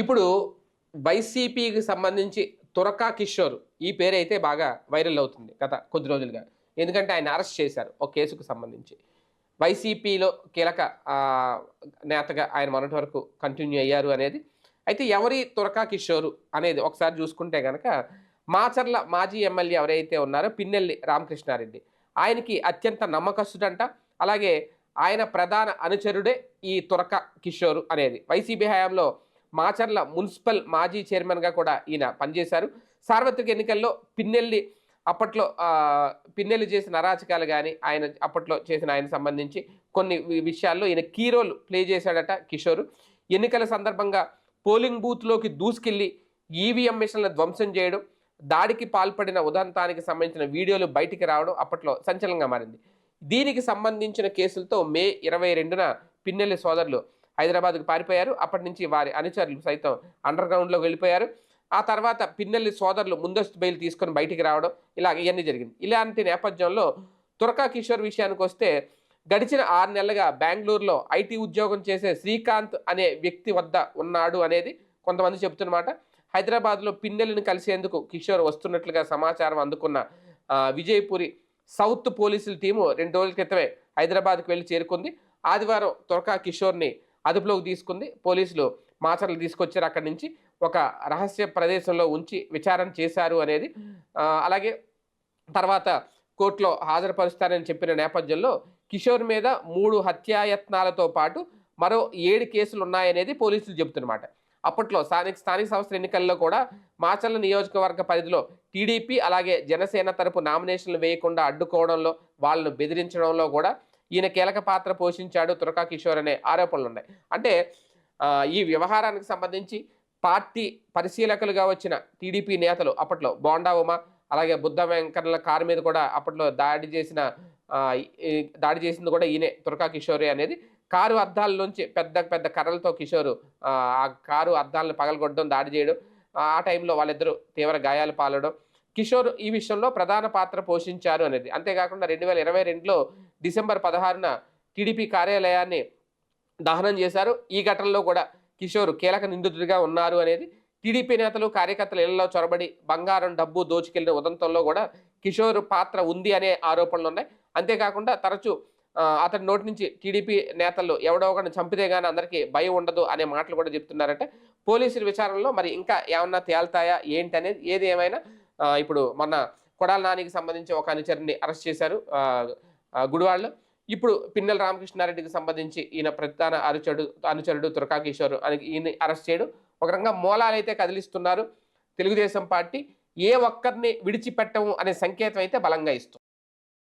ఇప్పుడు వైసీపీకి సంబంధించి తురకా కిషోర్ ఈ పేరైతే బాగా వైరల్ అవుతుంది గత కొద్ది రోజులుగా. ఎందుకంటే ఆయన అరెస్ట్ చేశారు ఒక కేసుకు సంబంధించి. వైసీపీలో కీలక నేతగా ఆయన మొన్నటి వరకు కంటిన్యూ అయ్యారు అనేది. అయితే ఎవరి తురకా కిషోరు అనేది ఒకసారి చూసుకుంటే కనుక మాచర్ల మాజీ ఎమ్మెల్యే ఎవరైతే ఉన్నారో పిన్నెల్లి రామకృష్ణారెడ్డి. ఆయనకి అత్యంత నమ్మకస్తుడంట. అలాగే ఆయన ప్రధాన అనుచరుడే ఈ తురక కిషోర్ అనేది. వైసీపీ హయాంలో మాచర్ల మున్సిపల్ మాజీ చైర్మన్గా కూడా ఈయన పనిచేశారు. సార్వత్రిక ఎన్నికల్లో పిన్నెల్లి అప్పట్లో పిన్నెల్లి చేసిన అరాచకాలు కానీ ఆయన అప్పట్లో చేసిన ఆయన సంబంధించి కొన్ని విషయాల్లో ఈయన కీ రోల్ ప్లే చేశాడట కిషోర్. ఎన్నికల సందర్భంగా పోలింగ్ బూత్లోకి దూసుకెళ్ళి ఈవీఎం మిషన్ల ధ్వంసం చేయడం దాడికి పాల్పడిన ఉదంతానికి సంబంధించిన వీడియోలు బయటికి రావడం అప్పట్లో సంచలనంగా మారింది. దీనికి సంబంధించిన కేసులతో మే ఇరవై రెండున పిన్నెల్లి సోదరులు హైదరాబాద్కు పారిపోయారు. అప్పటి నుంచి వారి అనుచరులు సైతం అండర్ గ్రౌండ్లోకి వెళ్ళిపోయారు. ఆ తర్వాత పిన్నెల్లి సోదరులు ముందస్తు బెయిల్ తీసుకొని బయటికి రావడం ఇలా ఇవన్నీ జరిగింది. ఇలాంటి నేపథ్యంలో తురకా కిషోర్ విషయానికి వస్తే గడిచిన ఆరు నెలలుగా బెంగళూరులో ఐటీ ఉద్యోగం చేసే శ్రీకాంత్ అనే వ్యక్తి వద్ద ఉన్నాడు అనేది కొంతమంది చెబుతున్నమాట. హైదరాబాద్లో పిన్నెల్లిని కలిసేందుకు కిషోర్ వస్తున్నట్లుగా సమాచారం అందుకున్న విజయపురి సౌత్ పోలీసుల టీము రెండు రోజుల క్రితమే హైదరాబాద్కు వెళ్ళి చేరుకుంది. ఆదివారం తురకా కిషోర్ని అదుపులోకి తీసుకుంది. పోలీసులు మాచర్లు తీసుకొచ్చారు అక్కడి నుంచి. ఒక రహస్య ప్రదేశంలో ఉంచి విచారణ చేశారు అనేది. అలాగే తర్వాత కోర్టులో హాజరుపరుస్తారని చెప్పిన నేపథ్యంలో కిషోర్ మీద మూడు హత్యాయత్నాలతో పాటు మరో ఏడు కేసులు ఉన్నాయనేది పోలీసులు చెబుతున్నమాట. అప్పట్లో స్థానిక స్థానిక సంస్థల ఎన్నికల్లో కూడా మాచర్ల నియోజకవర్గ పరిధిలో టీడీపీ అలాగే జనసేన తరపు నామినేషన్లు వేయకుండా అడ్డుకోవడంలో వాళ్ళను బెదిరించడంలో కూడా ఈయన కీలక పాత్ర పోషించాడు తురకా కిషోర్ అనే ఆరోపణలు ఉన్నాయి అంటే ఈ వ్యవహారానికి సంబంధించి పార్టీ పరిశీలకులుగా వచ్చిన టీడీపీ నేతలు అప్పట్లో బోండా ఉమ అలాగే బుద్ధ వెంకన్న కారు మీద కూడా అప్పట్లో దాడి చేసిన దాడి చేసింది కూడా ఈయనే తురకా కిషోరే అనేది. కారు అద్దాల నుంచి పెద్ద పెద్ద కర్రలతో కిషోరు ఆ ఆ కారు అద్దాలను పగలగొట్టడం దాడి చేయడం ఆ టైంలో వాళ్ళిద్దరూ తీవ్ర గాయాలు పాలడం కిషోర్ ఈ విషయంలో ప్రధాన పాత్ర పోషించారు అనేది. అంతేకాకుండా రెండు వేల ఇరవై రెండులో డిసెంబర్ పదహారున టీడీపీ కార్యాలయాన్ని దహనం చేశారు. ఈ ఘటనలో కూడా కిషోర్ కీలక నిందితుడిగా ఉన్నారు అనేది టీడీపీ నేతలు కార్యకర్తలు ఇళ్ళలో చొరబడి బంగారం డబ్బు దోచుకెళ్ళిన ఉదంతంలో కూడా కిషోర్ పాత్ర ఉంది అనే ఆరోపణలు ఉన్నాయి. అంతేకాకుండా తరచూ అతని నోటి నుంచి టీడీపీ నేతలు ఎవడో ఒకరిని చంపితే గానీ అందరికీ భయం ఉండదు అనే మాటలు కూడా చెప్తున్నారంటే పోలీసుల విచారణలో మరి ఇంకా ఏమన్నా తేల్తాయా ఏంటి అనేది ఏది ఏమైనా ఇప్పుడు మొన్న కొడాల నానికి సంబంధించి ఒక అనుచరుని అరెస్ట్ చేశారు. గుడివాళ్ళు. ఇప్పుడు పిన్నెల రామకృష్ణారెడ్డికి సంబంధించి ఈయన ప్రధాన అనుచరుడు అనుచరుడు తురకా అని ఈయన అరెస్ట్ చేయడం. ఒక రకంగా మూలాలు అయితే కదిలిస్తున్నారు. తెలుగుదేశం పార్టీ ఏ ఒక్కరిని విడిచిపెట్టము అనే సంకేతం అయితే బలంగా ఇస్తుంది.